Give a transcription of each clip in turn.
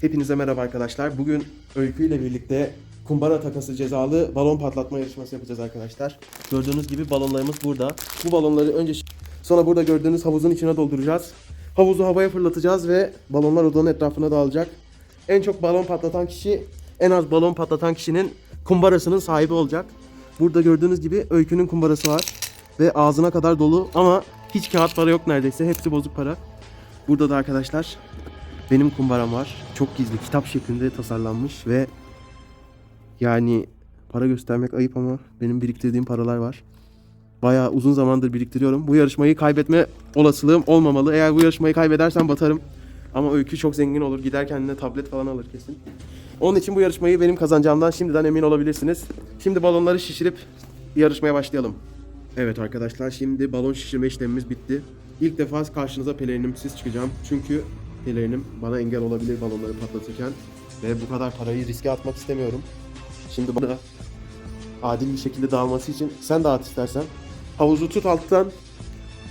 Hepinize merhaba arkadaşlar. Bugün Öykü ile birlikte kumbara takası cezalı balon patlatma yarışması yapacağız arkadaşlar. Gördüğünüz gibi balonlarımız burada. Bu balonları önce sonra burada gördüğünüz havuzun içine dolduracağız. Havuzu havaya fırlatacağız ve balonlar odanın etrafına dağılacak. En çok balon patlatan kişi en az balon patlatan kişinin kumbarasının sahibi olacak. Burada gördüğünüz gibi Öykü'nün kumbarası var ve ağzına kadar dolu ama hiç kağıt para yok neredeyse. Hepsi bozuk para. Burada da arkadaşlar benim kumbaram var. Çok gizli, kitap şeklinde tasarlanmış ve yani para göstermek ayıp ama benim biriktirdiğim paralar var. Bayağı uzun zamandır biriktiriyorum. Bu yarışmayı kaybetme olasılığım olmamalı. Eğer bu yarışmayı kaybedersem batarım. Ama Öykü çok zengin olur. Gider kendine tablet falan alır kesin. Onun için bu yarışmayı benim kazanacağımdan şimdiden emin olabilirsiniz. Şimdi balonları şişirip yarışmaya başlayalım. Evet arkadaşlar şimdi balon şişirme işlemimiz bitti. İlk defa karşınıza pelerinimsiz çıkacağım. Çünkü pelerinim bana engel olabilir balonları patlatırken. Ve bu kadar parayı riske atmak istemiyorum. Şimdi bana adil bir şekilde dağılması için sen dağıt istersen. Havuzu tut alttan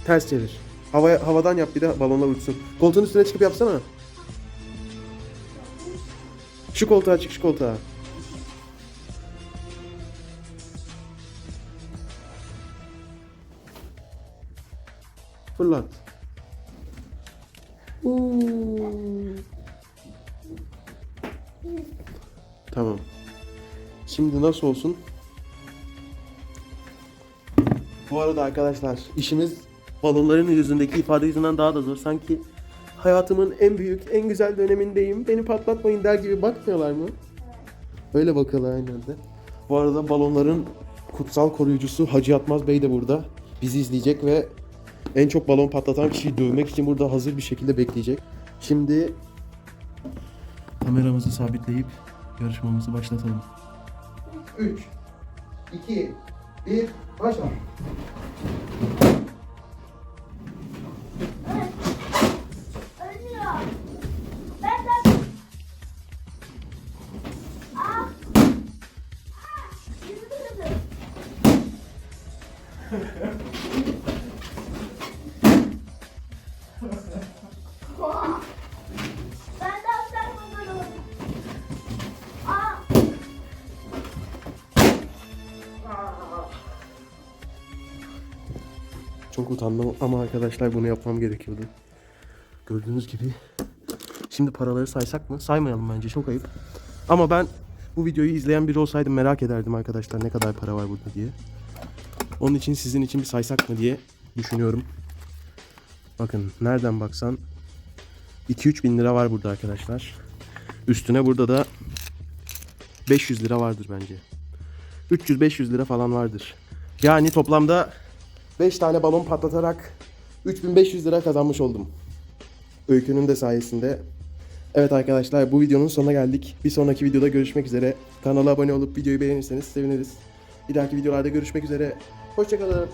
ters çevir. Havaya, havadan yap bir de balonla uçsun. Koltuğun üstüne çıkıp yapsana. Şu koltuğa çık şu koltuğa. Fırlat. Tamam. Şimdi nasıl olsun? Bu arada arkadaşlar işimiz balonların yüzündeki ifade yüzünden daha da zor. Sanki hayatımın en büyük, en güzel dönemindeyim. Beni patlatmayın der gibi bakmıyorlar mı? Öyle bakıyorlar aynen de. Bu arada balonların kutsal koruyucusu Hacı Yatmaz Bey de burada. Bizi izleyecek ve en çok balon patlatan kişiyi dövmek için burada hazır bir şekilde bekleyecek. Şimdi kameramızı sabitleyip yarışmamızı başlatalım. 3 2 1 başla. Çok utandım ama arkadaşlar bunu yapmam gerekiyordu. Gördüğünüz gibi. Şimdi paraları saysak mı? Saymayalım bence çok ayıp. Ama ben bu videoyu izleyen biri olsaydım merak ederdim arkadaşlar ne kadar para var burada diye. Onun için sizin için bir saysak mı diye düşünüyorum. Bakın nereden baksan 2-3 bin lira var burada arkadaşlar. Üstüne burada da 500 lira vardır bence. 300-500 lira falan vardır. Yani toplamda 5 tane balon patlatarak 3500 lira kazanmış oldum. Öykünün de sayesinde. Evet arkadaşlar bu videonun sonuna geldik. Bir sonraki videoda görüşmek üzere. Kanala abone olup videoyu beğenirseniz seviniriz. Bir dahaki videolarda görüşmek üzere. Hoşçakalın.